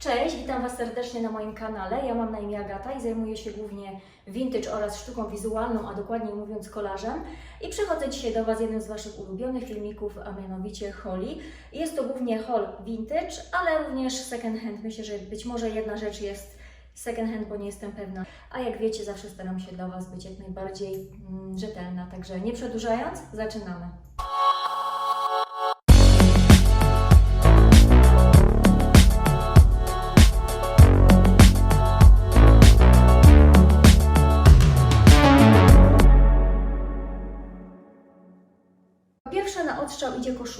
Cześć, witam Was serdecznie na moim kanale. Ja mam na imię Agata i zajmuję się głównie vintage oraz sztuką wizualną, a dokładniej mówiąc kolarzem. I przychodzę dzisiaj do Was jednym z Waszych ulubionych filmików, a mianowicie Holly. Jest to głównie haul vintage, ale również second hand. Myślę, że być może jedna rzecz jest second hand, bo nie jestem pewna. A jak wiecie, zawsze staram się dla Was być jak najbardziej mm, rzetelna. Także nie przedłużając, zaczynamy.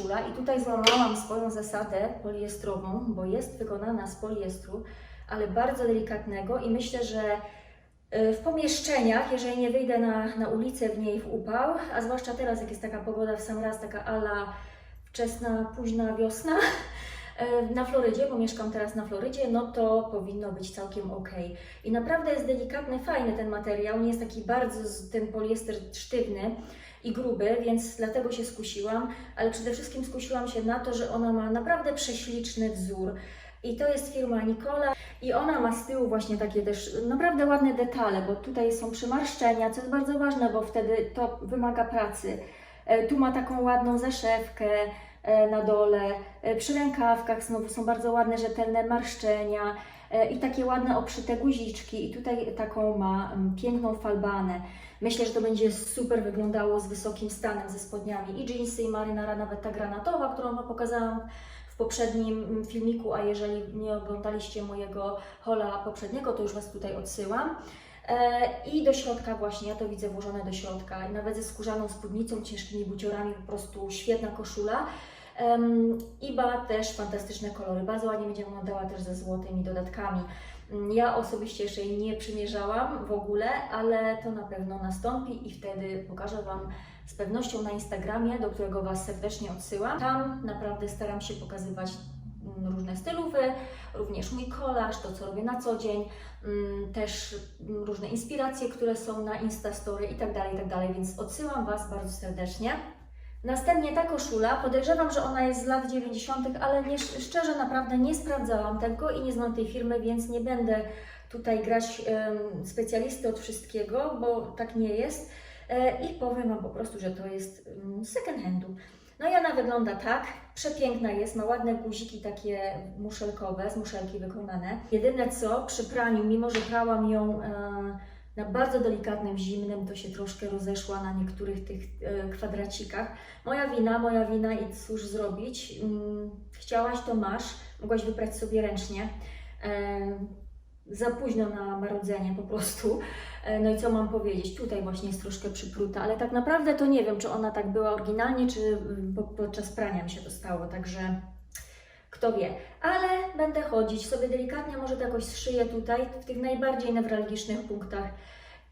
Koszula i tutaj złamałam swoją zasadę poliestrową, bo jest wykonana z poliestru, ale bardzo delikatnego i myślę, że y, w pomieszczeniach, jeżeli nie wyjdę na, na ulicę w niej w upał, a zwłaszcza teraz, jak jest taka pogoda w sam raz, taka ala wczesna, późna wiosna, y, na Florydzie, bo mieszkam teraz na Florydzie, no to powinno być całkiem ok. I naprawdę jest delikatny, fajny ten materiał, nie jest taki bardzo ten poliester sztywny i gruby, więc dlatego się skusiłam, ale przede wszystkim skusiłam się na to, że ona ma naprawdę prześliczny wzór. I to jest firma Nicola i ona ma z tyłu właśnie takie też naprawdę ładne detale, bo tutaj są przymarszczenia, co jest bardzo ważne, bo wtedy to wymaga pracy. E, Tu ma taką ładną zaszewkę e, na dole, e, przy rękawkach znowu są bardzo ładne, rzetelne marszczenia i takie ładne obszyte guziczki i tutaj taką ma mm, piękną falbanę. Myślę, że to będzie super wyglądało z wysokim stanem, ze spodniami i jeansy, i marynara, nawet ta granatowa, którą Wam pokazałam w poprzednim mm, filmiku, a jeżeli nie oglądaliście mojego hola poprzedniego, to już Was tutaj odsyłam. E, I do środka właśnie, ja to widzę włożone do środka, i nawet ze skórzaną spódnicą, ciężkimi buciorami, po prostu świetna koszula. Em, I ma też fantastyczne kolory, bardzo ładnie będzie wyglądała też ze złotymi dodatkami. Mm, Ja osobiście jeszcze jej nie przymierzałam w ogóle, ale to na pewno nastąpi i wtedy pokażę Wam z pewnością na Instagramie, do którego Was serdecznie odsyłam. Tam naprawdę staram się pokazywać mm, różne stylówy, również mój kolaż, to co robię na co dzień, mm, też różne inspiracje, które są na Instastory i tak dalej, i tak więc odsyłam Was bardzo serdecznie. Następnie ta koszula, podejrzewam, że ona jest z lat 90., ale nie, szczerze naprawdę nie sprawdzałam tego i nie znam tej firmy, więc nie będę tutaj grać em, specjalisty od wszystkiego, bo tak nie jest. E, I powiem Wam po prostu, że to jest mm, second handu. No i ona wygląda tak, przepiękna jest, ma ładne guziki takie muszelkowe, z muszelki wykonane. Jedyne co, przy praniu, mimo że prałam ją e, na bardzo delikatnym, zimnym, to się troszkę rozeszła na niektórych tych e, kwadracikach. Moja wina, moja wina i cóż zrobić. Mm, Chciałaś, to masz, mogłaś wyprać sobie ręcznie. E, Za późno na marudzenie po prostu. E, No i co mam powiedzieć? Tutaj właśnie jest troszkę przypruta, ale tak naprawdę to nie wiem, czy ona tak była oryginalnie, czy mm, po, podczas prania mi się to stało, także kto wie. Ale będę chodzić sobie delikatnie, może to jakoś zszyję tutaj, w tych najbardziej newralgicznych punktach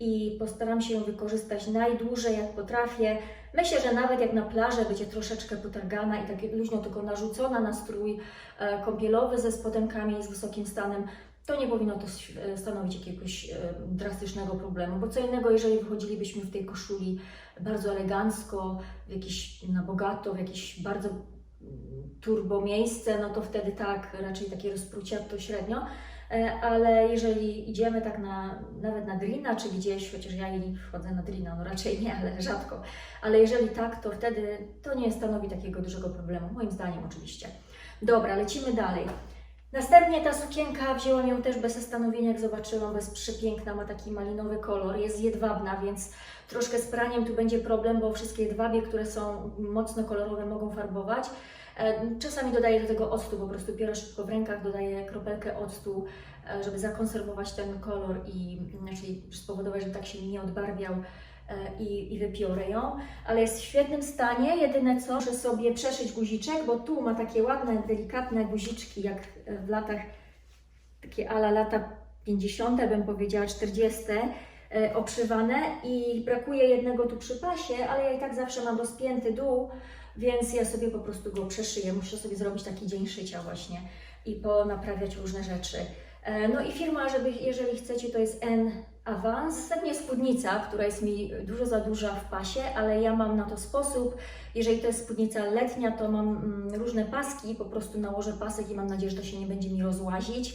i postaram się ją wykorzystać najdłużej jak potrafię. Myślę, że nawet jak na plażę będzie troszeczkę potargana i tak luźno tylko narzucona na strój e, kąpielowy ze spodenkami i z wysokim stanem, to nie powinno to e, stanowić jakiegoś e, drastycznego problemu, bo co innego, jeżeli wychodzilibyśmy w tej koszuli bardzo elegancko, w jakieś na bogato, w jakieś bardzo turbo miejsce, no to wtedy tak, raczej takie rozprucia to średnio, E, ale jeżeli idziemy tak na, nawet na drina czy gdzieś, chociaż ja nie wchodzę na drina, no raczej nie, ale rzadko, ale jeżeli tak, to wtedy to nie stanowi takiego dużego problemu, moim zdaniem oczywiście. Dobra, lecimy dalej. Następnie ta sukienka, wzięłam ją też bez zastanowienia, jak zobaczyłam, bo jest przepiękna, ma taki malinowy kolor, jest jedwabna, więc troszkę z praniem tu będzie problem, bo wszystkie jedwabie, które są mocno kolorowe, mogą farbować. E, Czasami dodaję do tego octu, po prostu biorę szybko w rękach, dodaję kropelkę octu, e, żeby zakonserwować ten kolor i czyli spowodować, żeby tak się nie odbarwiał i, i wypiorę ją. Ale jest w świetnym stanie, jedyne co, muszę sobie przeszyć guziczek, bo tu ma takie ładne, delikatne guziczki, jak e, w latach, takie ala lata 50, bym powiedziała 40, e, obszywane i brakuje jednego tu przy pasie, ale ja i tak zawsze mam rozpięty dół, więc ja sobie po prostu go przeszyję. Muszę sobie zrobić taki dzień szycia właśnie i ponaprawiać różne rzeczy. E, No i firma, żeby, jeżeli chcecie, to jest awans. Nie spódnica, która jest mi dużo za duża w pasie, ale ja mam na to sposób. Jeżeli to jest spódnica letnia, to mam mm, różne paski, po prostu nałożę pasek i mam nadzieję, że to się nie będzie mi rozłazić.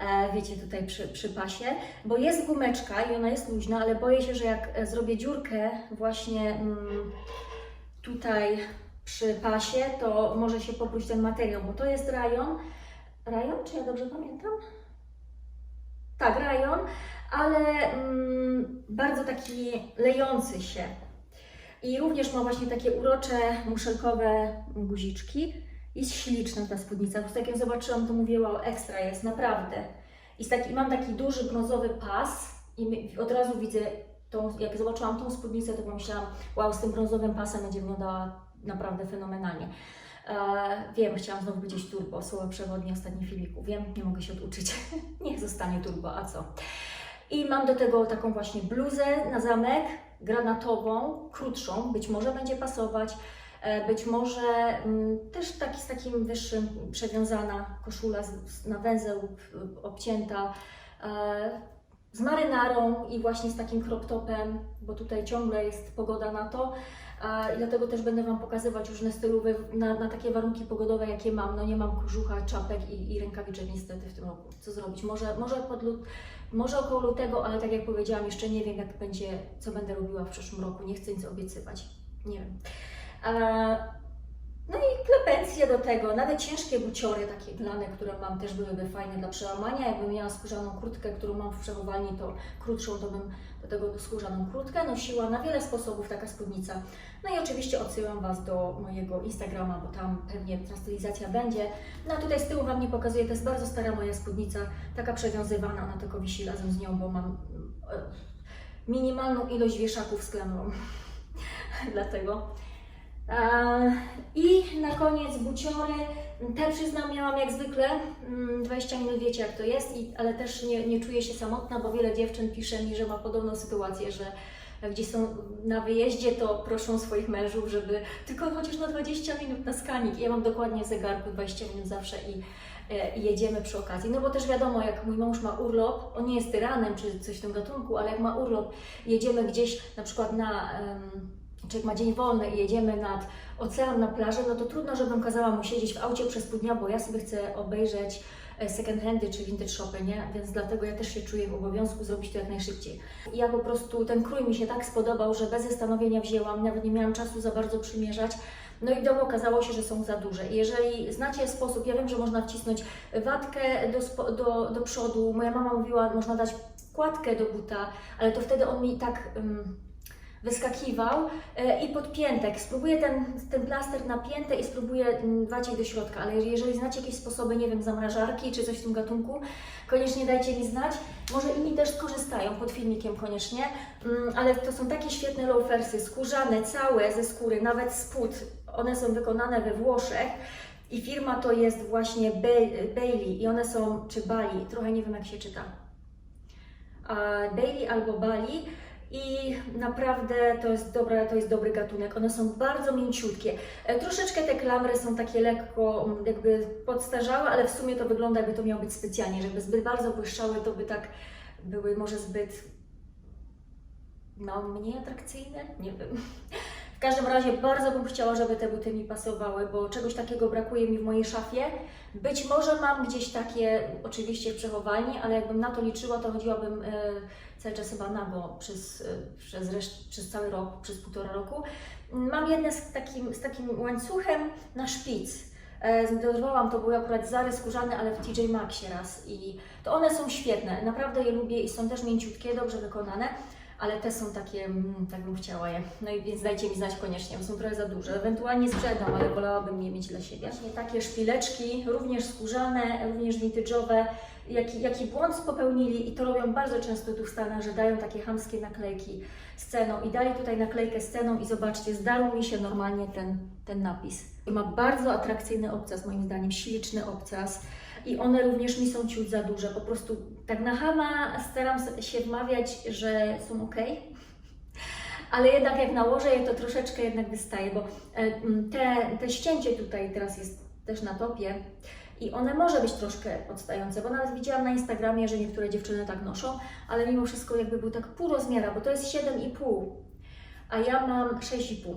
E, wiecie, tutaj przy, przy pasie, bo jest gumeczka i ona jest luźna, ale boję się, że jak e, zrobię dziurkę właśnie mm, tutaj przy pasie, to może się popluć ten materiał, bo to jest rajon. Rajon, czy ja dobrze pamiętam? Tak, rajon, ale mm, bardzo taki lejący się. I również ma właśnie takie urocze, muszelkowe guziczki. Jest śliczna ta spódnica. Po prostu jak ją zobaczyłam, to mówię, wow, ekstra jest, naprawdę. I taki, mam taki duży brązowy pas i od razu widzę, tą, jak zobaczyłam tą spódnicę, to pomyślałam, wow, z tym brązowym pasem będzie wyglądała naprawdę fenomenalnie. E, wiem, chciałam znowu powiedzieć turbo, słowo przewodnie ostatnim filmiku. Wiem, nie mogę się oduczyć. Niech zostanie turbo, a co? I mam do tego taką właśnie bluzę na zamek, granatową, krótszą, być może będzie pasować. E, Być może mm, też taki z takim wyższym przewiązana koszula na węzeł y, obcięta, e, z marynarą i właśnie z takim crop topem, bo tutaj ciągle jest pogoda na to. I dlatego też będę Wam pokazywać różne stylowe na, na takie warunki pogodowe, jakie mam. No nie mam kożucha, czapek i, i rękawiczek niestety w tym roku. Co zrobić? Może, może, pod lut, może około lutego, ale tak jak powiedziałam, jeszcze nie wiem, jak będzie, co będę robiła w przyszłym roku. Nie chcę nic obiecywać. Nie wiem. E, No i klepencje do tego, nawet ciężkie buciory, takie glane, które mam, też byłyby fajne dla przełamania. Jakbym miała skórzaną kurtkę, którą mam w przechowalni, to krótszą, to bym do tego skórzaną kurtkę nosiła. Na wiele sposobów taka spódnica. No i oczywiście odsyłam Was do mojego Instagrama, bo tam pewnie ta stylizacja będzie. No a tutaj z tyłu Wam nie pokazuję, to jest bardzo stara moja spódnica, taka przewiązywana, ona tylko wisi razem z nią, bo mam e, minimalną ilość wieszaków z klamrą. Dlatego. E, I na koniec buciory. Te przyznam, miałam jak zwykle mm, 20 minut, wiecie jak to jest, ale też nie, nie czuję się samotna, bo wiele dziewczyn pisze mi, że ma podobną sytuację, że gdzie są na wyjeździe, to proszą swoich mężów, żeby tylko chociaż na 20 minut na skanik. Ja mam dokładnie w zegarku 20 minut zawsze i, e, i jedziemy przy okazji. No bo też wiadomo, jak mój mąż ma urlop, on nie jest tyranem czy coś w tym gatunku, ale jak ma urlop, jedziemy gdzieś na przykład na... em, jak ma dzień wolny i jedziemy nad ocean na plażę, no to trudno, żebym kazała mu siedzieć w aucie przez pół dnia, bo ja sobie chcę obejrzeć e, second handy czy vintage shopy, nie? Więc dlatego ja też się czuję w obowiązku zrobić to jak najszybciej. I ja po prostu, ten krój mi się tak spodobał, że bez zastanowienia wzięłam, nawet nie miałam czasu za bardzo przymierzać. No i w domu okazało się, że są za duże. Jeżeli znacie sposób, ja wiem, że można wcisnąć watkę do, do, do przodu. Moja mama mówiła, można dać kładkę do buta, ale to wtedy on mi tak ym, wyskakiwał e, i podpiętek. Spróbuję ten, ten plaster na piętę i spróbuję mm, wacić do środka, ale jeżeli znacie jakieś sposoby, nie wiem, zamrażarki czy coś w tym gatunku, koniecznie dajcie mi znać. Może inni też skorzystają pod filmikiem koniecznie, Mm, ale to są takie świetne loafersy, skórzane, całe ze skóry, nawet spód. One są wykonane we Włoszech. I firma to jest właśnie Ba- Bailey i one są, czy Bali, trochę nie wiem jak się czyta. Bailey albo Bali i naprawdę to jest, dobre, to jest dobry gatunek. One są bardzo mięciutkie. E, Troszeczkę te klamry są takie lekko mm, jakby podstarzałe, ale w sumie to wygląda jakby to miało być specjalnie, żeby zbyt bardzo błyszczały, to by tak były może zbyt no, mniej atrakcyjne, nie wiem. W każdym razie bardzo bym chciała, żeby te buty mi pasowały, bo czegoś takiego brakuje mi w mojej szafie. Być może mam gdzieś takie, oczywiście w przechowalni, ale jakbym na to liczyła, to chodziłabym e, cały czas chyba nago przez, e, przez, reszt, przez cały rok, przez półtora roku. Mam jedne z takim, z takim łańcuchem na szpic. E, Dorwałam, to były akurat zary skórzane, ale w TJ Maxie raz i to one są świetne, naprawdę je lubię i są też mięciutkie, dobrze wykonane, ale te są takie, mm, tak bym chciała je. No i więc dajcie mi znać koniecznie, bo są trochę za duże. Ewentualnie sprzedam, ale wolałabym je mieć dla siebie. Właśnie takie szpileczki, również skórzane, również vintage'owe. Jaki, jaki błąd popełnili i to robią bardzo często tu w Stanach, że dają takie hamskie naklejki z ceną i dali tutaj naklejkę z ceną i zobaczcie, zdarł mi się normalnie ten, ten napis. I ma bardzo atrakcyjny obcas, moim zdaniem, śliczny obcas i one również mi są ciut za duże. Po prostu tak na hama staram się wmawiać, że są ok. Ale jednak jak nałożę je, to troszeczkę jednak wystaje, bo e, te, te ścięcie tutaj teraz jest też na topie i one może być troszkę odstające, bo nawet widziałam na Instagramie, że niektóre dziewczyny tak noszą, ale mimo wszystko jakby był tak pół rozmiara, bo to jest 7,5, a ja mam 6,5.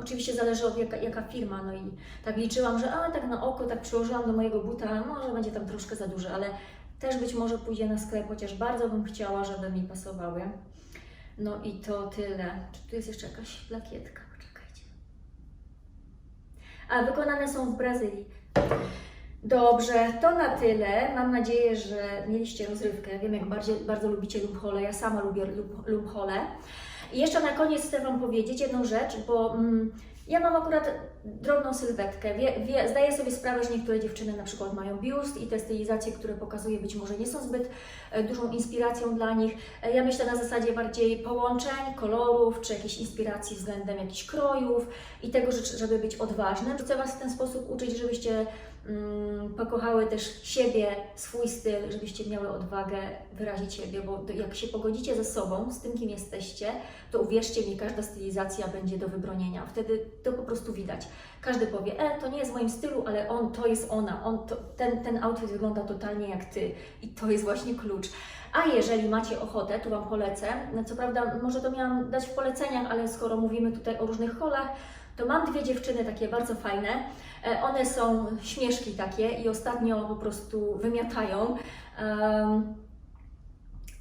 Oczywiście zależy od jaka, jaka firma, no i tak liczyłam, że a tak na oko, tak przyłożyłam do mojego buta, może będzie tam troszkę za duży, ale też być może pójdzie na sklep, chociaż bardzo bym chciała, żeby mi pasowały. No i to tyle. Czy tu jest jeszcze jakaś plakietka? Poczekajcie. A wykonane są w Brazylii. Dobrze, to na tyle. Mam nadzieję, że mieliście rozrywkę. Wiem, jak bardzo, bardzo lubicie Lumhole. Ja sama lubię lub- Lumhole. I jeszcze na koniec chcę Wam powiedzieć jedną rzecz, bo mm, ja mam akurat drobną sylwetkę. Wie, wie, zdaję sobie sprawę, że niektóre dziewczyny na przykład mają biust i te stylizacje, które pokazuję, być może nie są zbyt e, dużą inspiracją dla nich. E, Ja myślę na zasadzie bardziej połączeń, kolorów, czy jakiejś inspiracji względem jakichś krojów i tego, że- żeby być odważnym. Chcę Was w ten sposób uczyć, żebyście pokochały też siebie, swój styl, żebyście miały odwagę wyrazić siebie, bo jak się pogodzicie ze sobą, z tym, kim jesteście, to uwierzcie mi, każda stylizacja będzie do wybronienia. Wtedy to po prostu widać. Każdy powie, e, to nie jest w moim stylu, ale on, to jest ona, on, to, ten, ten outfit wygląda totalnie jak Ty i to jest właśnie klucz. A jeżeli macie ochotę, to Wam polecę. Co prawda, może to miałam dać w poleceniach, ale skoro mówimy tutaj o różnych holach, to mam dwie dziewczyny takie bardzo fajne. E, One są śmieszki takie i ostatnio po prostu wymiatają. Em,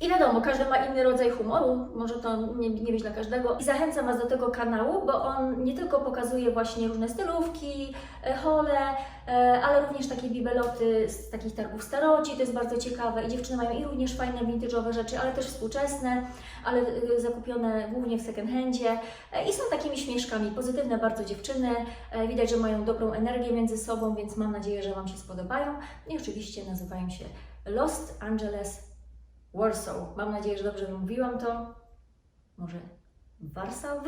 I wiadomo, każdy ma inny rodzaj humoru, może to nie, nie być dla każdego. I zachęcam Was do tego kanału, bo on nie tylko pokazuje właśnie różne stylówki, e, hole, e, ale również takie bibeloty z takich targów staroci, to jest bardzo ciekawe. I dziewczyny mają i również fajne vintage'owe rzeczy, ale też współczesne, ale e, zakupione głównie w second handzie. I są takimi śmieszkami, pozytywne bardzo dziewczyny. Widać, że mają dobrą energię między sobą, więc mam nadzieję, że Wam się spodobają. I oczywiście nazywają się Lost Angeles Warsaw. Mam nadzieję, że dobrze wymówiłam to. Może Warszaw?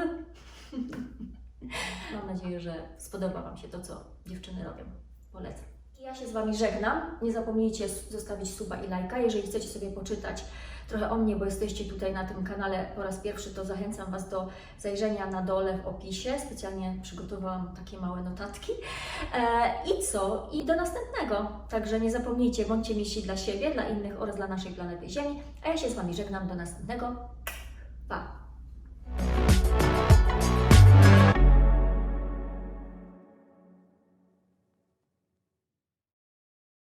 Mam nadzieję, że spodoba Wam się to, co dziewczyny robią. Polecam. Ja się z Wami żegnam. Nie zapomnijcie zostawić suba i lajka. Jeżeli chcecie sobie poczytać trochę o mnie, bo jesteście tutaj na tym kanale po raz pierwszy, to zachęcam Was do zajrzenia na dole w opisie. Specjalnie przygotowałam takie małe notatki. E, I co? I do następnego. Także nie zapomnijcie, bądźcie mieści dla siebie, dla innych oraz dla naszej planety Ziemi. A ja się z Wami żegnam. Do następnego. Pa!